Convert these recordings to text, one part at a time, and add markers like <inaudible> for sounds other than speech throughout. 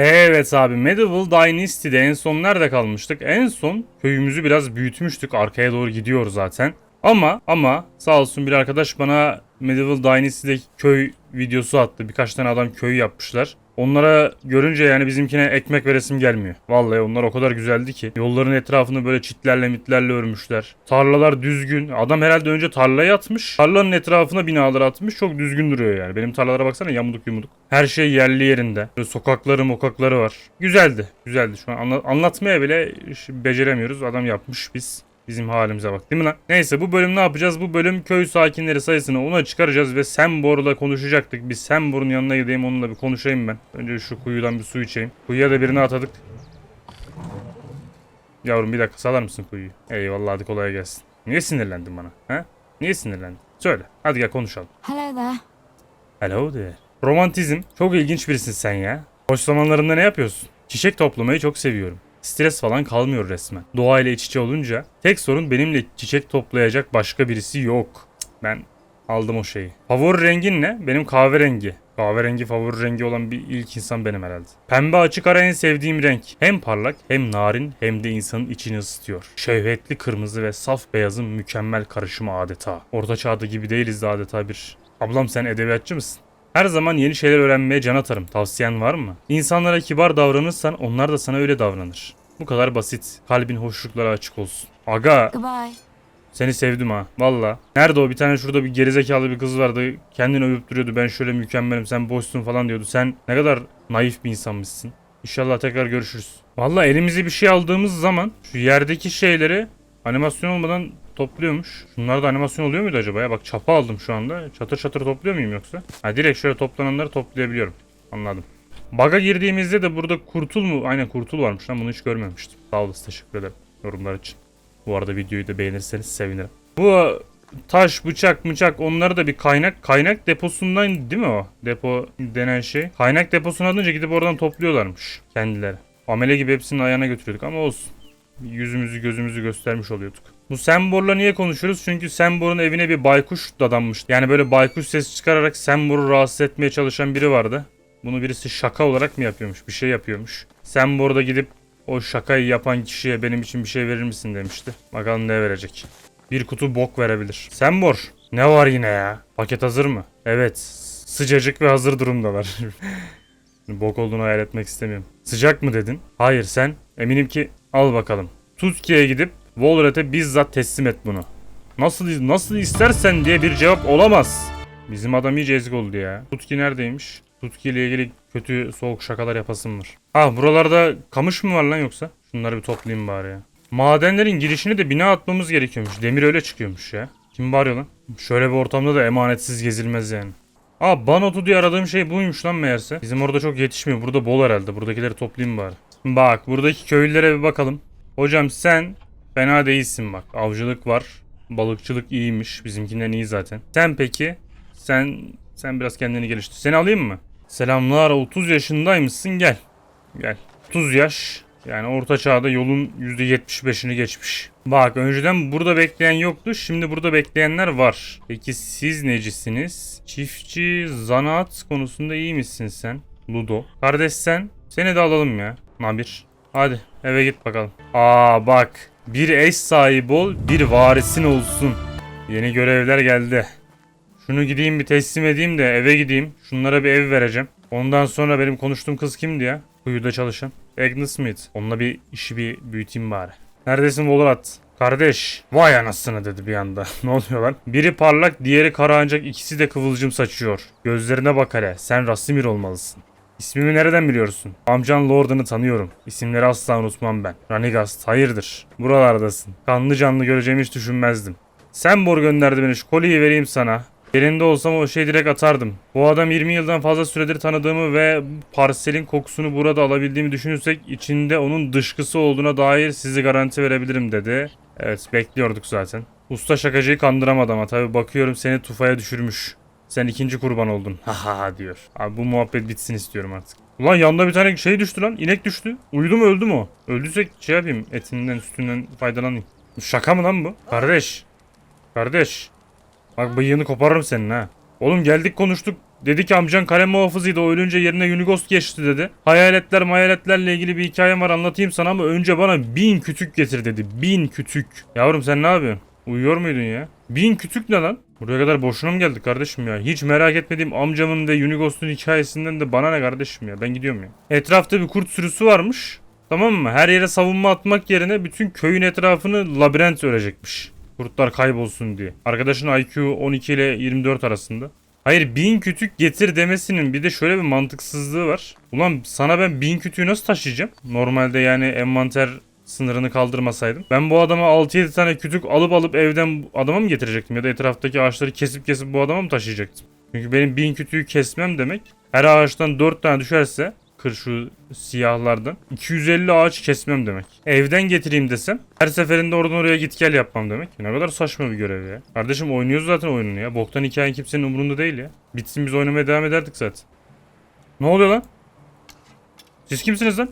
Evet abi Medieval Dynasty'de en son nerede kalmıştık? En son köyümüzü biraz büyütmüştük. Arkaya doğru gidiyor zaten. Ama ama sağ olsun bir arkadaş bana Medieval Dynasty'deki köy videosu attı. Birkaç tane adam köy yapmışlar. Onlara görünce yani bizimkine ekmek veresim gelmiyor. Vallahi onlar o kadar güzeldi ki. Yolların etrafını böyle çitlerle mitlerle örmüşler. Tarlalar düzgün. Adam herhalde önce tarlayı atmış. Tarlanın etrafına binalar atmış. Çok düzgün duruyor yani. Benim tarlalara baksana yamuluk yumuluk. Her şey yerli yerinde. Böyle sokakları mokakları var. Güzeldi. Güzeldi. Şu an anla- anlatmaya bile beceremiyoruz. Adam yapmış biz. Bizim halimize bak değil mi lan? Neyse bu bölüm ne yapacağız? Bu bölüm köy sakinleri sayısını ona çıkaracağız ve Sembor'la konuşacaktık. Bir Sembor'un yanına gideyim onunla bir konuşayım ben. Önce şu kuyudan bir su içeyim. Kuyuya da birini atadık. Yavrum bir dakika salar mısın kuyuyu? Eyvallah hadi kolay gelsin. Niye sinirlendin bana? He? Niye sinirlendin? Söyle. Hadi gel konuşalım. Hello there. Hello there. Romantizm. Çok ilginç birisin sen ya. Boş zamanlarında ne yapıyorsun? Çiçek toplamayı çok seviyorum. Stres falan kalmıyor resmen. Doğayla iç içe olunca tek sorun benimle çiçek toplayacak başka birisi yok. Ben aldım o şeyi. Favori rengin ne? Benim kahverengi. Kahverengi favori rengi olan bir ilk insan benim herhalde. Pembe açık ara en sevdiğim renk. Hem parlak hem narin hem de insanın içini ısıtıyor. Şehvetli kırmızı ve saf beyazın mükemmel karışımı adeta. Orta çağda gibi değiliz de adeta bir. Ablam sen edebiyatçı mısın? Her zaman yeni şeyler öğrenmeye can atarım. Tavsiyen var mı? İnsanlara kibar davranırsan onlar da sana öyle davranır. Bu kadar basit. Kalbin hoşluklara açık olsun. Aga Goodbye. seni sevdim ha. Valla. Nerede o? Bir tane şurada bir gerizekalı bir kız vardı. Kendini övüp duruyordu. Ben şöyle mükemmelim sen boşsun falan diyordu. Sen ne kadar naif bir insanmışsın. İnşallah tekrar görüşürüz. Valla elimize bir şey aldığımız zaman şu yerdeki şeyleri animasyon olmadan topluyormuş. Şunlar da animasyon oluyor muydu acaba ya? Bak çapa aldım şu anda. Çatır çatır topluyor muyum yoksa? Ha direkt şöyle toplananları toplayabiliyorum. Anladım. Baga girdiğimizde de burada kurtul mu? Aynen kurtul varmış lan bunu hiç görmemiştim. Sağ olasın teşekkür ederim yorumlar için. Bu arada videoyu da beğenirseniz sevinirim. Bu taş, bıçak, bıçak onları da bir kaynak kaynak deposundan değil mi o? Depo denen şey. Kaynak deposuna alınca gidip oradan topluyorlarmış kendileri. Amele gibi hepsini ayağına götürüyorduk ama olsun. Yüzümüzü gözümüzü göstermiş oluyorduk. Bu Sembor'la niye konuşuyoruz? Çünkü Sembor'un evine bir baykuş dadanmış. Yani böyle baykuş ses çıkararak Sembor'u rahatsız etmeye çalışan biri vardı. Bunu birisi şaka olarak mı yapıyormuş? Bir şey yapıyormuş. Sembor'da gidip o şakayı yapan kişiye benim için bir şey verir misin demişti. Bakalım ne verecek. Bir kutu bok verebilir. Sembor. Ne var yine ya? Paket hazır mı? Evet. Sıcacık ve hazır durumdalar. <laughs> bok olduğunu hayal etmek istemiyorum. Sıcak mı dedin? Hayır sen. Eminim ki al bakalım. Tutki'ye gidip Volret'e bizzat teslim et bunu. Nasıl nasıl istersen diye bir cevap olamaz. Bizim adam iyice ezik oldu ya. Tutki neredeymiş? Tutki ile ilgili kötü soğuk şakalar yapasım var. Ah buralarda kamış mı var lan yoksa? Şunları bir toplayayım bari ya. Madenlerin girişini de bina atmamız gerekiyormuş. Demir öyle çıkıyormuş ya. Kim bağırıyor lan? Şöyle bir ortamda da emanetsiz gezilmez yani. Aa banotu diye aradığım şey buymuş lan meğerse. Bizim orada çok yetişmiyor. Burada bol herhalde. Buradakileri toplayayım bari. Bak buradaki köylülere bir bakalım. Hocam sen fena değilsin bak. Avcılık var. Balıkçılık iyiymiş. Bizimkinden iyi zaten. Sen peki? Sen sen biraz kendini geliştir. Seni alayım mı? Selamlar 30 yaşındaymışsın gel. Gel. 30 yaş. Yani orta çağda yolun %75'ini geçmiş. Bak önceden burada bekleyen yoktu. Şimdi burada bekleyenler var. Peki siz necisiniz? Çiftçi, zanaat konusunda iyi misin sen? Ludo. Kardeş sen? Seni de alalım ya. Nabir. Hadi eve git bakalım. Aa bak. Bir eş sahibi ol, bir varisin olsun. Yeni görevler geldi. Şunu gideyim bir teslim edeyim de eve gideyim. Şunlara bir ev vereceğim. Ondan sonra benim konuştuğum kız kimdi ya? Kuyuda çalışan. Agnes Smith. Onunla bir işi bir büyüteyim bari. Neredesin Volat? Kardeş. Vay anasını dedi bir anda. <laughs> ne oluyor lan? Biri parlak, diğeri kara ancak ikisi de kıvılcım saçıyor. Gözlerine bak hele. Sen Rasimir olmalısın. İsmimi nereden biliyorsun? Amcan Lord'unu tanıyorum. İsimleri asla unutmam ben. Ranigast, hayırdır? Buralardasın. Kanlı canlı göreceğimi hiç düşünmezdim. Sen bor gönderdi beni. Şu kolyeyi vereyim sana. Yerinde olsam o şeyi direkt atardım. Bu adam 20 yıldan fazla süredir tanıdığımı ve parselin kokusunu burada alabildiğimi düşünürsek içinde onun dışkısı olduğuna dair sizi garanti verebilirim dedi. Evet bekliyorduk zaten. Usta şakacıyı kandıramadı ama tabi bakıyorum seni tufaya düşürmüş. Sen ikinci kurban oldun. Haha diyor. Abi bu muhabbet bitsin istiyorum artık. Ulan yanında bir tane şey düştü lan. İnek düştü. Uyudu mu öldü mü o? Öldüyse şey yapayım. Etinden sütünden faydalanayım. Şaka mı lan bu? Kardeş. Kardeş. Bak bıyığını koparırım senin ha. Oğlum geldik konuştuk. Dedi ki amcan kalem muhafızıydı. O ölünce yerine Unighost geçti dedi. Hayaletler hayaletlerle ilgili bir hikayem var anlatayım sana ama önce bana bin kütük getir dedi. Bin kütük. Yavrum sen ne yapıyorsun? Uyuyor muydun ya? Bin kütük ne lan? Buraya kadar boşuna mı geldik kardeşim ya? Hiç merak etmediğim amcamın ve Unighost'un hikayesinden de bana ne kardeşim ya? Ben gidiyorum ya. Etrafta bir kurt sürüsü varmış. Tamam mı? Her yere savunma atmak yerine bütün köyün etrafını labirent örecekmiş. Kurtlar kaybolsun diye. Arkadaşın IQ 12 ile 24 arasında. Hayır bin kütük getir demesinin bir de şöyle bir mantıksızlığı var. Ulan sana ben bin kütüğü nasıl taşıyacağım? Normalde yani envanter sınırını kaldırmasaydım. Ben bu adama 6-7 tane kütük alıp alıp evden adama mı getirecektim? Ya da etraftaki ağaçları kesip kesip bu adama mı taşıyacaktım? Çünkü benim bin kütüğü kesmem demek her ağaçtan 4 tane düşerse kır şu siyahlardan 250 ağaç kesmem demek. Evden getireyim desem her seferinde oradan oraya git gel yapmam demek. Ne kadar saçma bir görev ya. Kardeşim oynuyoruz zaten oyununu ya. Boktan hikayen kimsenin umurunda değil ya. Bitsin biz oynamaya devam ederdik zaten. Ne oluyor lan? Siz kimsiniz lan?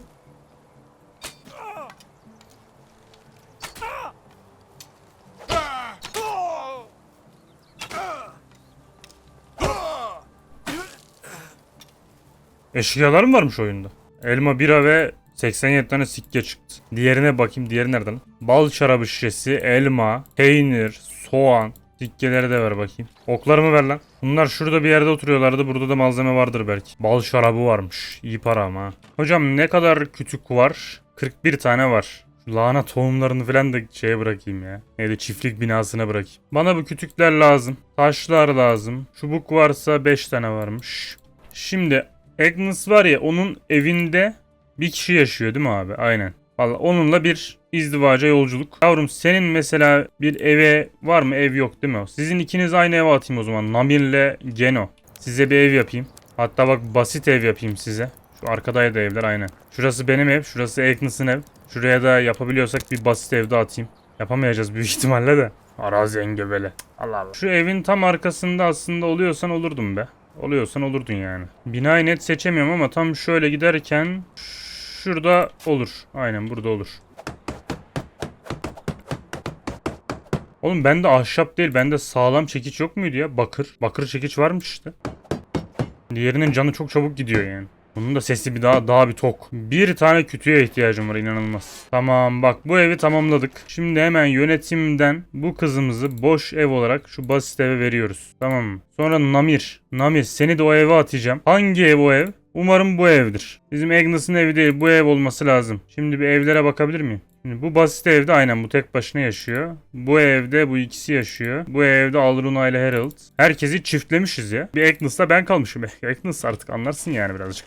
Eşkıyalar mı varmış oyunda? Elma, bira ve 87 tane sikke çıktı. Diğerine bakayım. Diğeri nereden? Bal şarabı şişesi, elma, peynir, soğan. Sikkeleri de ver bakayım. Oklarımı ver lan. Bunlar şurada bir yerde oturuyorlardı. Burada da malzeme vardır belki. Bal şarabı varmış. İyi para ama. Hocam ne kadar kütük var? 41 tane var. Lahana tohumlarını falan da şeye bırakayım ya. Neydi çiftlik binasına bırakayım. Bana bu kütükler lazım. Taşlar lazım. Çubuk varsa 5 tane varmış. Şimdi Agnes var ya onun evinde bir kişi yaşıyor değil mi abi? Aynen. Valla onunla bir izdivaca yolculuk. Yavrum senin mesela bir eve var mı? Ev yok değil mi? Sizin ikiniz aynı eve atayım o zaman. Namir'le Geno. Size bir ev yapayım. Hatta bak basit ev yapayım size. Şu arkadaydı evler aynen. Şurası benim ev. Şurası Agnes'ın ev. Şuraya da yapabiliyorsak bir basit evde atayım. Yapamayacağız büyük <laughs> ihtimalle de. Arazi engebeli. Allah Allah. Şu evin tam arkasında aslında oluyorsan olurdum be. Oluyorsan olurdun yani. Binayı net seçemiyorum ama tam şöyle giderken şurada olur. Aynen burada olur. Oğlum bende ahşap değil bende sağlam çekiç yok muydu ya? Bakır. Bakır çekiç varmış işte. Diğerinin canı çok çabuk gidiyor yani. Bunun da sesi bir daha daha bir tok. Bir tane kütüğe ihtiyacım var inanılmaz. Tamam bak bu evi tamamladık. Şimdi hemen yönetimden bu kızımızı boş ev olarak şu basit eve veriyoruz. Tamam? Sonra Namir. Namir seni de o eve atacağım. Hangi ev o ev? Umarım bu evdir. Bizim Agnes'ın evi değil bu ev olması lazım. Şimdi bir evlere bakabilir miyim? Şimdi bu basit evde aynen bu tek başına yaşıyor. Bu evde bu ikisi yaşıyor. Bu evde Alruna ile Harold. Herkesi çiftlemişiz ya. Bir Agnes'la ben kalmışım. <laughs> Agnes artık anlarsın yani birazcık.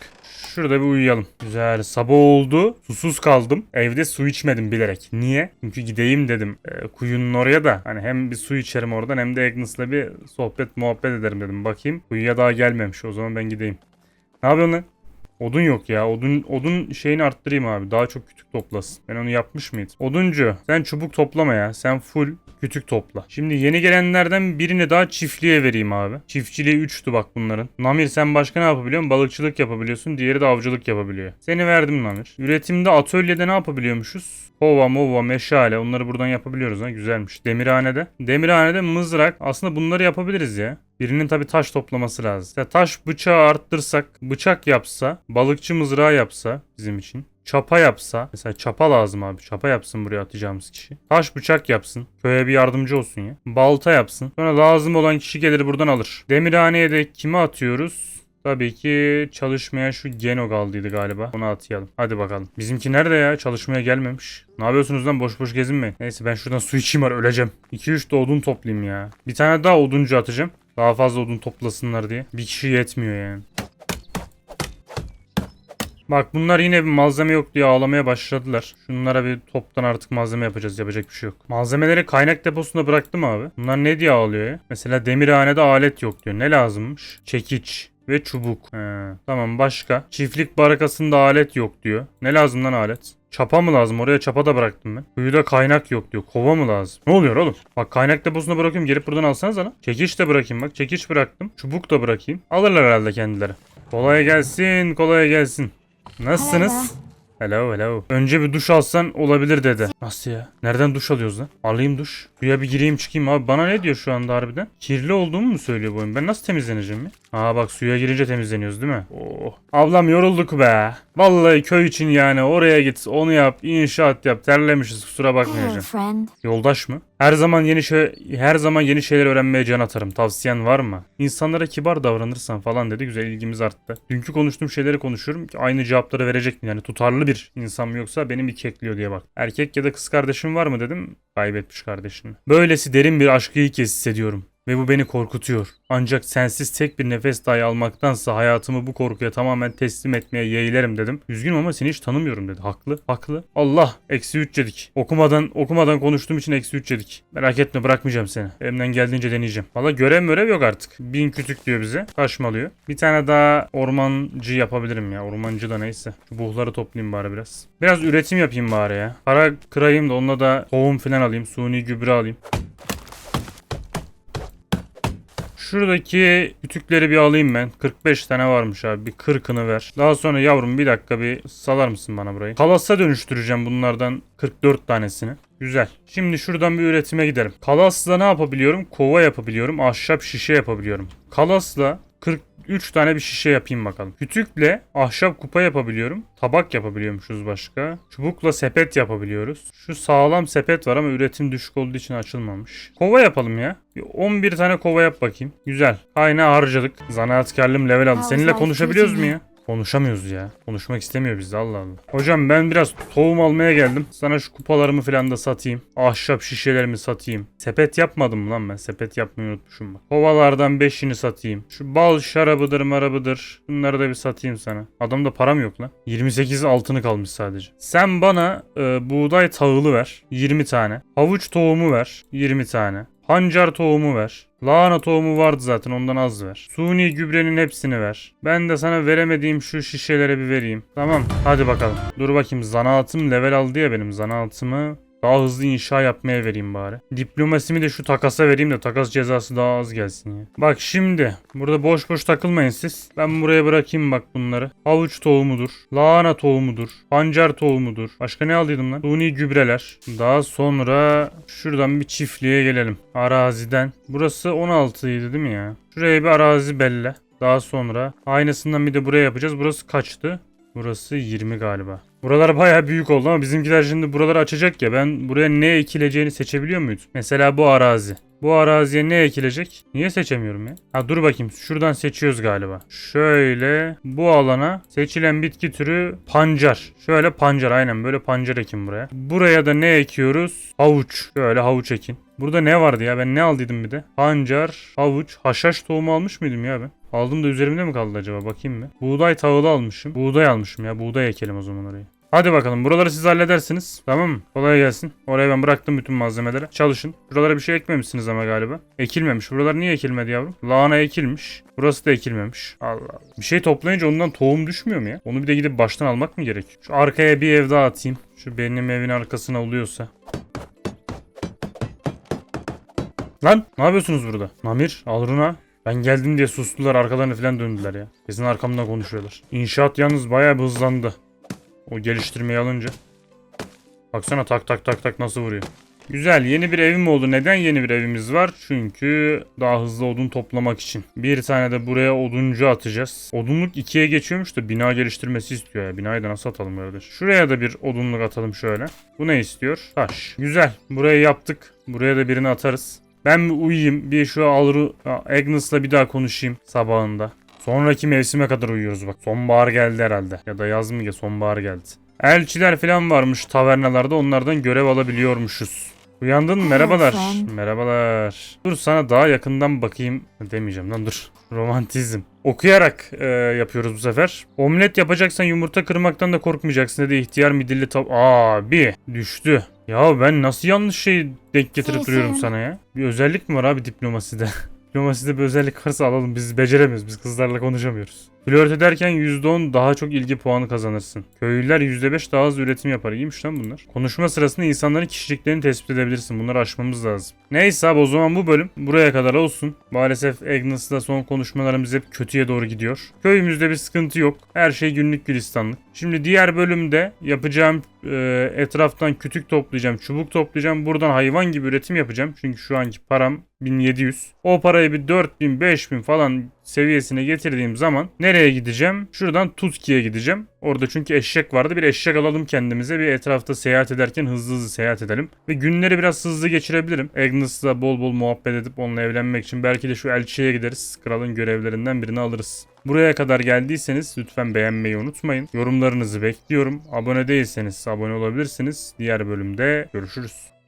Şurada bir uyuyalım. Güzel. Sabah oldu. Susuz kaldım. Evde su içmedim bilerek. Niye? Çünkü gideyim dedim. e, kuyunun oraya da. Hani hem bir su içerim oradan hem de Agnes'la bir sohbet muhabbet ederim dedim. Bakayım. Kuyuya daha gelmemiş. O zaman ben gideyim. Ne yapıyorsun lan? Odun yok ya. Odun odun şeyini arttırayım abi. Daha çok kütük toplasın. Ben onu yapmış mıydım? Oduncu sen çubuk toplama ya. Sen full kütük topla. Şimdi yeni gelenlerden birini daha çiftliğe vereyim abi. Çiftçiliği 3'tü bak bunların. Namir sen başka ne yapabiliyorsun? Balıkçılık yapabiliyorsun. Diğeri de avcılık yapabiliyor. Seni verdim Namir. Üretimde atölyede ne yapabiliyormuşuz? Kova, mova, meşale onları buradan yapabiliyoruz ha güzelmiş. Demirhanede. Demirhanede mızrak. Aslında bunları yapabiliriz ya. Birinin tabi taş toplaması lazım. Ya taş bıçağı arttırsak, bıçak yapsa, balıkçı mızrağı yapsa bizim için. Çapa yapsa, mesela çapa lazım abi. Çapa yapsın buraya atacağımız kişi. Taş bıçak yapsın. Köye bir yardımcı olsun ya. Balta yapsın. Sonra lazım olan kişi gelir buradan alır. Demirhaneye de kime atıyoruz? Tabii ki çalışmaya şu Geno kaldıydı galiba. Onu atayalım. Hadi bakalım. Bizimki nerede ya? Çalışmaya gelmemiş. Ne yapıyorsunuz lan? Boş boş gezinmeyin. Neyse ben şuradan su içeyim var öleceğim. 2-3 de odun toplayayım ya. Bir tane daha oduncu atacağım. Daha fazla odun toplasınlar diye. Bir kişi yetmiyor yani. Bak bunlar yine bir malzeme yok diye ağlamaya başladılar. Şunlara bir toptan artık malzeme yapacağız. Yapacak bir şey yok. Malzemeleri kaynak deposunda bıraktım abi. Bunlar ne diye ağlıyor ya? Mesela demirhanede alet yok diyor. Ne lazımmış? Çekiç ve çubuk. He, tamam başka. Çiftlik barakasında alet yok diyor. Ne lazım lan alet? Çapa mı lazım? Oraya çapa da bıraktım ben. Kuyuda kaynak yok diyor. Kova mı lazım? Ne oluyor oğlum? Bak kaynak deposuna bırakıyorum. Gelip buradan alsanız lan. Çekiç de bırakayım bak. Çekiç bıraktım. Çubuk da bırakayım. Alırlar herhalde kendileri. Kolay gelsin. Kolay gelsin. Nasılsınız? Hello hello. Önce bir duş alsan olabilir dedi. Nasıl ya? Nereden duş alıyoruz lan? Alayım duş. Suya bir gireyim çıkayım abi. Bana ne diyor şu anda harbiden? Kirli olduğumu mu söylüyor bu oyun? Ben nasıl temizleneceğim ya? Aa bak suya girince temizleniyoruz değil mi? Oh. Ablam yorulduk be. Vallahi köy için yani oraya git onu yap inşaat yap terlemişiz kusura bakmayacağım. Yoldaş mı? Her zaman yeni şey her zaman yeni şeyler öğrenmeye can atarım. Tavsiyen var mı? İnsanlara kibar davranırsan falan dedi. Güzel ilgimiz arttı. Dünkü konuştuğum şeyleri konuşuyorum ki aynı cevapları verecek mi? Yani tutarlı bir insan mı yoksa benim iki ekliyor diye bak. Erkek ya da kız kardeşim var mı dedim. Kaybetmiş kardeşini. Böylesi derin bir aşkı ilk kez hissediyorum. Ve bu beni korkutuyor. Ancak sensiz tek bir nefes dahi almaktansa hayatımı bu korkuya tamamen teslim etmeye yeğlerim dedim. Üzgünüm ama seni hiç tanımıyorum dedi. Haklı. Haklı. Allah. Eksi 3 yedik. Okumadan okumadan konuştuğum için eksi 3 yedik. Merak etme bırakmayacağım seni. Elimden geldiğince deneyeceğim. Valla görev mörev yok artık. Bin kütük diyor bize. Kaşmalıyor. Bir tane daha ormancı yapabilirim ya. Ormancı da neyse. Şu buhları toplayayım bari biraz. Biraz üretim yapayım bari ya. Para kırayım da onunla da tohum falan alayım. Suni gübre alayım. Şuradaki kütükleri bir alayım ben. 45 tane varmış abi. Bir 40'ını ver. Daha sonra yavrum bir dakika bir salar mısın bana burayı? Kalasa dönüştüreceğim bunlardan 44 tanesini. Güzel. Şimdi şuradan bir üretime gidelim. Kalasla ne yapabiliyorum? Kova yapabiliyorum. Ahşap şişe yapabiliyorum. Kalasla 43 tane bir şişe yapayım bakalım. Kütükle ahşap kupa yapabiliyorum. Tabak yapabiliyormuşuz başka. Çubukla sepet yapabiliyoruz. Şu sağlam sepet var ama üretim düşük olduğu için açılmamış. Kova yapalım ya. Bir 11 tane kova yap bakayım. Güzel. Aynen harcadık. Zanaatkarlığım level aldı. Seninle konuşabiliyoruz mu ya? Konuşamıyoruz ya. Konuşmak istemiyor bizde Allah Allah. Hocam ben biraz tohum almaya geldim. Sana şu kupalarımı falan da satayım. Ahşap şişelerimi satayım. Sepet yapmadım lan ben? Sepet yapmayı unutmuşum bak. Kovalardan 5'ini satayım. Şu bal şarabıdır marabıdır. Bunları da bir satayım sana. Adamda param yok lan. 28 altını kalmış sadece. Sen bana e, buğday tahılı ver. 20 tane. Havuç tohumu ver. 20 tane. Pancar tohumu ver. Lahana tohumu vardı zaten ondan az ver. Suni gübrenin hepsini ver. Ben de sana veremediğim şu şişelere bir vereyim. Tamam hadi bakalım. Dur bakayım zanaatım level aldı ya benim zanaatımı. Daha hızlı inşa yapmaya vereyim bari. Diplomasimi de şu takasa vereyim de takas cezası daha az gelsin ya. Bak şimdi burada boş boş takılmayın siz. Ben buraya bırakayım bak bunları. Havuç tohumudur. Lahana tohumudur. Pancar tohumudur. Başka ne aldıydım lan? Suni gübreler. Daha sonra şuradan bir çiftliğe gelelim. Araziden. Burası 16 idi değil mi ya? Şuraya bir arazi belle. Daha sonra aynısından bir de buraya yapacağız. Burası kaçtı? Burası 20 galiba. Buralar bayağı büyük oldu ama bizimkiler şimdi buraları açacak ya. Ben buraya ne ekileceğini seçebiliyor muyuz? Mesela bu arazi. Bu araziye ne ekilecek? Niye seçemiyorum ya? Ha dur bakayım. Şuradan seçiyoruz galiba. Şöyle bu alana seçilen bitki türü pancar. Şöyle pancar aynen böyle pancar ekin buraya. Buraya da ne ekiyoruz? Havuç. Şöyle havuç ekin. Burada ne vardı ya? Ben ne aldıydım bir de? Pancar, havuç, haşhaş tohumu almış mıydım ya ben? Aldım da üzerimde mi kaldı acaba? Bakayım mı? Buğday tahılı almışım. Buğday almışım ya. Buğday ekelim o zaman oraya. Hadi bakalım. Buraları siz halledersiniz. Tamam mı? Kolay gelsin. Oraya ben bıraktım bütün malzemeleri. Çalışın. Buralara bir şey ekmemişsiniz ama galiba. Ekilmemiş. Buralar niye ekilmedi yavrum? Lahana ekilmiş. Burası da ekilmemiş. Allah Allah. Bir şey toplayınca ondan tohum düşmüyor mu ya? Onu bir de gidip baştan almak mı gerek? Şu arkaya bir ev daha atayım. Şu benim evin arkasına oluyorsa. Lan ne yapıyorsunuz burada? Namir, Alruna. Ben geldim diye sustular arkalarını falan döndüler ya. Kesin arkamdan konuşuyorlar. İnşaat yalnız bayağı bir hızlandı. O geliştirmeyi alınca. Baksana tak tak tak tak nasıl vuruyor. Güzel yeni bir evim oldu. Neden yeni bir evimiz var? Çünkü daha hızlı odun toplamak için. Bir tane de buraya oduncu atacağız. Odunluk ikiye geçiyormuş da bina geliştirmesi istiyor ya. Binayı da nasıl atalım kardeş? Şuraya da bir odunluk atalım şöyle. Bu ne istiyor? Taş. Güzel. Burayı yaptık. Buraya da birini atarız. Ben bir uyuyayım. Bir şu Alru Agnes'la bir daha konuşayım sabahında. Sonraki mevsime kadar uyuyoruz bak. Sonbahar geldi herhalde. Ya da yaz mı ya sonbahar geldi. Elçiler falan varmış tavernalarda onlardan görev alabiliyormuşuz. Uyandın? Merhabalar. Merhabalar. Dur sana daha yakından bakayım demeyeceğim lan dur. <laughs> Romantizm. Okuyarak e, yapıyoruz bu sefer. Omlet yapacaksan yumurta kırmaktan da korkmayacaksın dedi ihtiyar midilli tab... Abi düştü. Ya ben nasıl yanlış şey denk getirip duruyorum sana ya? Bir özellik mi var abi diplomaside? <laughs> Diplomaside bir özellik varsa alalım. Biz beceremiyoruz. Biz kızlarla konuşamıyoruz. Flört ederken %10 daha çok ilgi puanı kazanırsın. Köylüler %5 daha hızlı üretim yapar. İyiymiş lan bunlar. Konuşma sırasında insanların kişiliklerini tespit edebilirsin. Bunları aşmamız lazım. Neyse abi o zaman bu bölüm buraya kadar olsun. Maalesef Agnes'la son konuşmalarımız hep kötüye doğru gidiyor. Köyümüzde bir sıkıntı yok. Her şey günlük gülistanlık. Şimdi diğer bölümde yapacağım e, etraftan kütük toplayacağım, çubuk toplayacağım. Buradan hayvan gibi üretim yapacağım. Çünkü şu anki param 1700. O parayı bir 4000, 5000 falan seviyesine getirdiğim zaman nereye gideceğim? Şuradan Tutki'ye gideceğim. Orada çünkü eşek vardı. Bir eşek alalım kendimize. Bir etrafta seyahat ederken hızlı hızlı seyahat edelim. Ve günleri biraz hızlı geçirebilirim. Agnes'la bol bol muhabbet edip onunla evlenmek için. Belki de şu elçiye gideriz. Kralın görevlerinden birini alırız. Buraya kadar geldiyseniz lütfen beğenmeyi unutmayın. Yorumlarınızı bekliyorum. Abone değilseniz abone olabilirsiniz. Diğer bölümde görüşürüz.